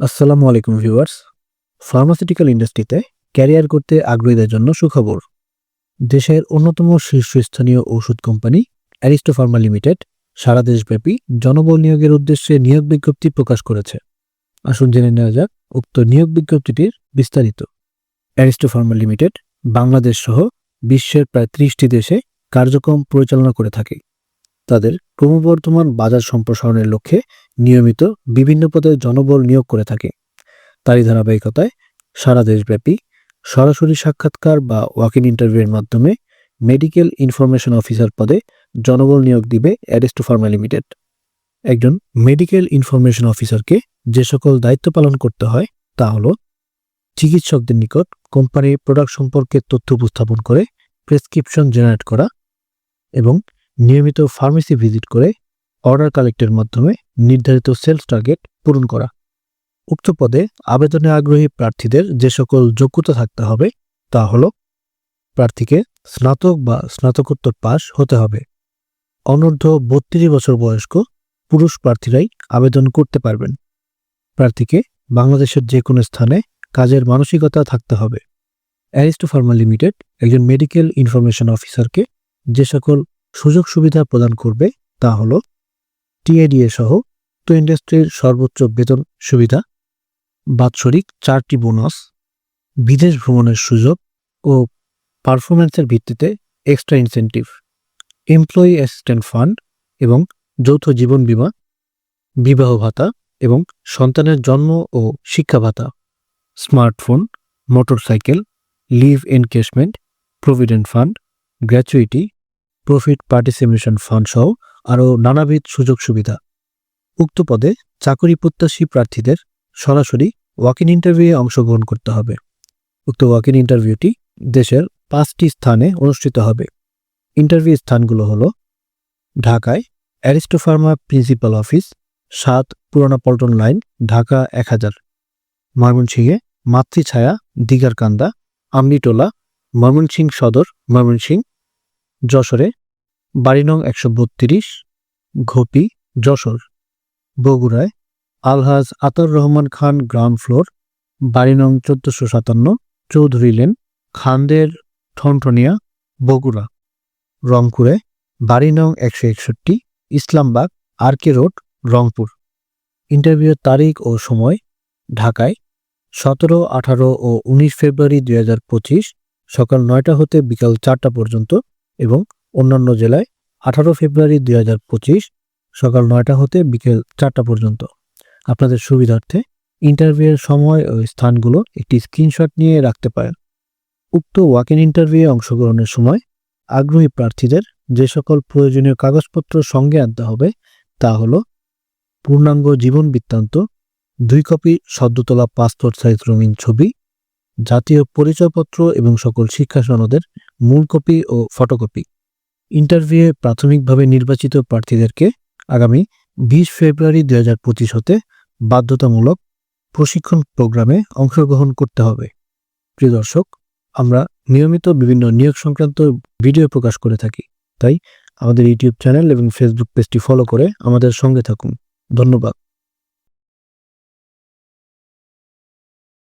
আসসালামু আলাইকুম viewers. Pharmaceutical ইন্ডাস্ট্রিতে ক্যারিয়ার করতে আগ্রহীদের জন্য সুখবর। দেশের অন্যতম শীর্ষস্থানীয় ওষুধ কোম্পানি অ্যারিস্টো ফার্মা লিমিটেড সারা দেশব্যাপী জনবল নিয়োগের উদ্দেশ্যে নিয়োগ বিজ্ঞপ্তি প্রকাশ করেছে। আসুন জেনে নেওয়া যাক উক্ত নিয়োগ বিজ্ঞপ্তিটির বিস্তারিত। অ্যারিস্টো ফার্মা লিমিটেড বাংলাদেশ সহ বিশ্বের প্রায় ত্রিশটি দেশে কার্যক্রম পরিচালনা করে থাকে। তাদের ক্রমবর্ধমান বাজার সম্প্রসারণের লক্ষ্যে নিয়মিত বিভিন্ন পদে জনবল নিয়োগ করে থাকে। তারই ধারাবাহিকতায় সারা দেশব্যাপী সরাসরি সাক্ষাৎকার বা ওয়াকিং ইন ইন্টারভিউয়ের মাধ্যমে মেডিকেল ইনফরমেশন অফিসার পদে জনবল নিয়োগ দিবে অ্যারিস্টো ফার্মা লিমিটেড একজন মেডিকেল ইনফরমেশন অফিসারকে যে সকল দায়িত্ব পালন করতে হয় তা হল চিকিৎসকদের নিকট কোম্পানির প্রোডাক্ট সম্পর্কে তথ্য উপস্থাপন করে প্রেসক্রিপশন জেনারেট করা এবং নিয়মিত ফার্মেসি ভিজিট করে অর্ডার কালেক্টের মাধ্যমে নির্ধারিত সেলস টার্গেট পূরণ করা। উক্ত পদে আবেদনে আগ্রহী প্রার্থীদের যে সকল যোগ্যতা থাকতে হবে তা হল প্রার্থীকে স্নাতক বা স্নাতকোত্তর পাশ হতে হবে। অনূর্ধ্ব বত্রিশ বছর বয়স্ক পুরুষ প্রার্থীরাই আবেদন করতে পারবেন। প্রার্থীকে বাংলাদেশের যে কোনো স্থানে কাজের মানসিকতা থাকতে হবে। অ্যারিস্টো ফার্মা লিমিটেড একজন মেডিকেল ইনফরমেশন অফিসারকে যে সকল সুযোগ সুবিধা প্রদান করবে তা হল টিএডিএ সহ তো ইন্ডাস্ট্রির সর্বোচ্চ বেতন সুবিধা, বাৎসরিক চারটি বোনাস, বিদেশ ভ্রমণের সুযোগ ও পারফরমেন্সের ভিত্তিতে extra incentive, employee assistant fund এবং যৌথ জীবন বীমা, বিবাহ ভাতা এবং সন্তানের জন্ম ও শিক্ষা ভাতা, smartphone, motorcycle, leave encashment, provident fund, gratuity profit participation fund সহ আরও নানাবিধ সুযোগ সুবিধা। উক্ত পদে চাকরি প্রত্যাশী প্রার্থীদের সরাসরি ওয়াক ইন ইন্টারভিউয়ে অংশগ্রহণ করতে হবে। উক্ত ওয়াক ইন ইন্টারভিউটি দেশের পাঁচটি স্থানে অনুষ্ঠিত হবে। ইন্টারভিউ স্থানগুলো হল ঢাকায় অ্যারিস্টোফার্মা প্রিন্সিপাল অফিস, সাত পুরানা পল্টন লাইন, ঢাকা এক হাজার। ময়মনসিংহে মাতৃছায়া দিগারকান্দা আমলিটোলা, ময়মনসিংহ সদর, ময়মনসিংহ যশোরে, বাড়ি নং একশো বত্রিশ, ঘোপি, যশোর। বগুড়ায় আলহাজ আতর রহমান খান গ্রাউন্ড ফ্লোর, বাড়ি নং চোদ্দশো সাতান্ন, চৌধুরী লেন, খানদের ঠনঠনিয়া, বগুড়া। রংপুরে বাড়ি নং একশো একষট্টি, Islambagh R K road, Rangpur. ইন্টারভিউর তারিখ ও সময় ঢাকায় সতেরো, আঠারো ও উনিশ ফেব্রুয়ারি দুই হাজার পঁচিশ সকাল নয়টা হতে বিকাল চারটা পর্যন্ত এবং অন্যান্য জেলায় আঠারো ফেব্রুয়ারি দু হাজার পঁচিশ সকাল নয়টা হতে বিকেল চারটা পর্যন্ত। আপনাদের সুবিধার্থে ইন্টারভিউয়ের সময় ও স্থানগুলো একটি স্ক্রিনশট নিয়ে রাখতে পারেন। উক্ত ওয়াক ইন ইন্টারভিউয়ে অংশগ্রহণের সময় আগ্রহী প্রার্থীদের যে সকল প্রয়োজনীয় কাগজপত্র সঙ্গে আনতে হবে তা হল পূর্ণাঙ্গ জীবন বৃত্তান্ত, দুই কপি সদ্যতলা পাসপোর্ট সাইজ রঙিন ছবি জাতীয় পরিচয়পত্র এবং সকল শিক্ষা সনদের মূল কপি ও ফটোকপি। ইন্টারভিউয়ে প্রাথমিকভাবে নির্বাচিত প্রার্থীদেরকে আগামী বিশ ফেব্রুয়ারি দুই হাজার পঁচিশ হতে বাধ্যতামূলক প্রশিক্ষণ প্রোগ্রামে অংশগ্রহণ করতে হবে। প্রিয় দর্শক, আমরা নিয়মিত বিভিন্ন নিয়োগ সংক্রান্ত ভিডিও প্রকাশ করে থাকি। তাই আমাদের ইউটিউব চ্যানেল এবং ফেসবুক পেজটি ফলো করে আমাদের সঙ্গে থাকুন। ধন্যবাদ।